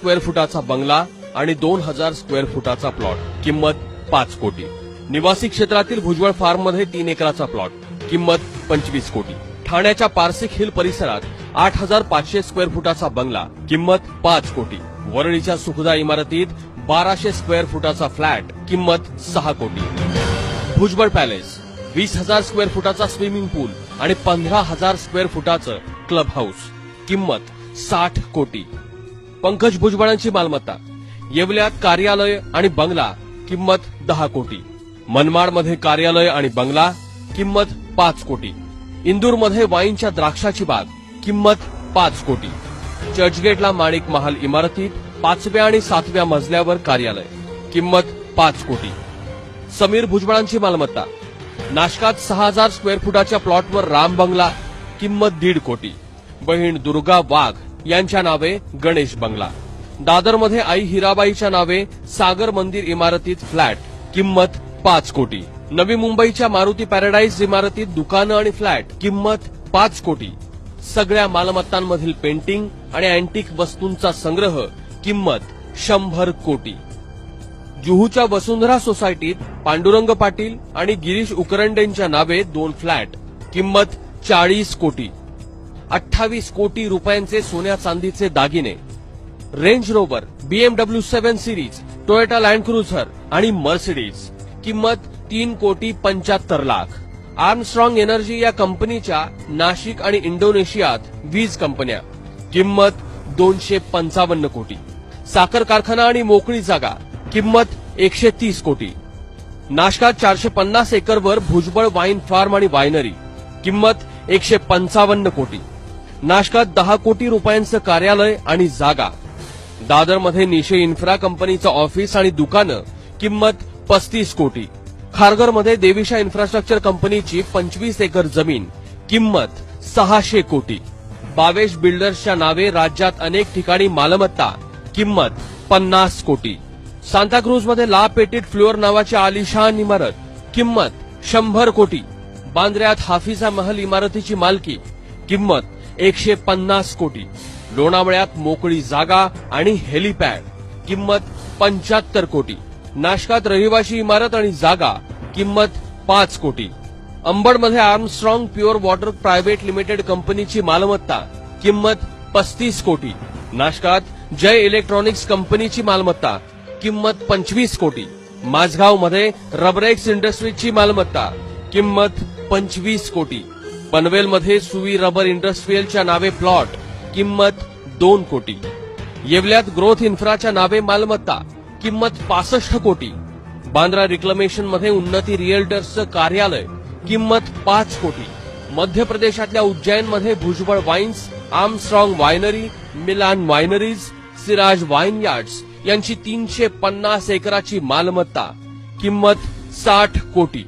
Square फुटाचा बंगला आणि दोन हजार स्क्वेअर फुटाचा प्लॉट किंमत पाच कोटी. निवासी क्षेत्रातील भुजबळ फार्ममध्ये तीन एकराचा प्लॉट किंमत पंचवीस कोटी. ठाण्याच्या पारसिक हिल परिसरात आठ हजार पाचशे स्क्वेअर फुटाचा बंगला किंमत पाच कोटी. वरळीच्या सुखदा इमारतीत बाराशे स्क्वेअर फुटाचा फ्लॅट किंमत सहा कोटी. भुजबळ पॅलेस वीस हजार स्क्वेअर फुटाचा स्विमिंग पूल आणि पंधरा हजार स्क्वेअर फुटाचं क्लब हाऊस किंमत साठ कोटी. पंकज भुजबळांची मालमत्ता. येवल्यात कार्यालय आणि बंगला किंमत दहा कोटी. मनमाडमध्ये कार्यालय आणि बंगला किंमत पाच कोटी. इंदूरमध्ये वाईनच्या द्राक्षाची बाग किंमत पाच कोटी. चर्चगेटला माणिक महाल इमारतीत पाचव्या आणि सातव्या मजल्यावर कार्यालय किंमत पाच कोटी. समीर भुजबळांची मालमत्ता. नाशकात सहा हजार स्क्वेअर फुटाच्या प्लॉटवर राम बंगला किंमत दीड कोटी. बहीण दुर्गा वाघ यांच्या नावे गणेश बंगला. दादरमध्ये आई हिराबाईच्या नावे सागर मंदिर इमारतीत फ्लॅट किंमत पाच कोटी. नवी मुंबईच्या मारुती पॅराडाईज इमारतीत दुकानं आणि फ्लॅट किंमत पाच कोटी. सगळ्या मालमत्तांमधील पेंटिंग आणि अँटिक वस्तूंचा संग्रह किंमत शंभर कोटी. जुहूच्या वसुंधरा सोसायटीत पांडुरंग पाटील आणि गिरीश उकरंडेंच्या नावे दोन फ्लॅट किंमत चाळीस कोटी. अठ्ठावीस कोटी रुपयांचे सोन्या चांदीचे दागिने. Range Rover BMW seven series Toyota Land Cruiser आणि मर्सिडीज किंमत तीन कोटी पंच्याहत्तर लाख. आर्मस्ट्रॉंग एनर्जी या कंपनीच्या नाशिक आणि इंडोनेशियात वीज कंपन्या. किंमत दोनशे पंचावन्न कोटी. साखर कारखाना आणि मोकळी जागा. किंमत एकशे तीस कोटी. नाशकात चारशे पन्नास एकरवर भुजबळ वाईन फार्म आणि वायनरी. किंमत एकशे पंचावन्न कोटी. नाशकात दहा कोटी रुपयांचं कार्यालय आणि जागा. दादरमध्ये निशे इन्फ्रा कंपनीचं ऑफिस आणि दुकानं किंमत पस्तीस कोटी. खारघरमध्ये देविशा इन्फ्रास्ट्रक्चर कंपनीची पंचवीस एकर जमीन किंमत सहाशे कोटी. बावेश बिल्डर्सच्या नावे राज्यात अनेक ठिकाणी मालमत्ता किंमत पन्नास कोटी. सांताक्रूजमध्ये ला पेटीट फ्लोअर नावाची आलिशान इमारत किंमत शंभर कोटी. बांद्र्यात हाफिजा महल इमारतीची मालकी किंमत एकशे पन्नास कोटी. लोणावळ्यात मोकळी जागा आणि हेलिपॅड. किंमत पंच्याहत्तर कोटी. नाशकात रहिवाशी इमारत आणि जागा. किंमत पाच कोटी. अंबडमध्ये Armstrong pure water private limited कंपनीची मालमत्ता. किंमत पस्तीस कोटी. नाशकात जय इलेक्ट्रॉनिक्स कंपनीची मालमत्ता. किंमत पंचवीस कोटी. माझगावमध्ये रबरेक्स इंडस्ट्रीजची मालमत्ता. किंमत पंचवीस कोटी. पनवेलमध्ये सुवी रबर इंडस्ट्रीयलच्या नावे प्लॉट किंमत दोन कोटी. येवल्यात ग्रोथ इन्फ्राच्या नावे मालमत्ता किंमत पासष्ट कोटी. बांद्रा रिक्लमेशनमध्ये उन्नती रिएल्टर्सचं कार्यालय किंमत पाच कोटी. मध्य प्रदेशातल्या उज्जैनमध्ये Bhujbal wines Armstrong winery Milan wineries Siraj vineyards यांची तीनशे पन्नास एकराची मालमत्ता किंमत साठ कोटी.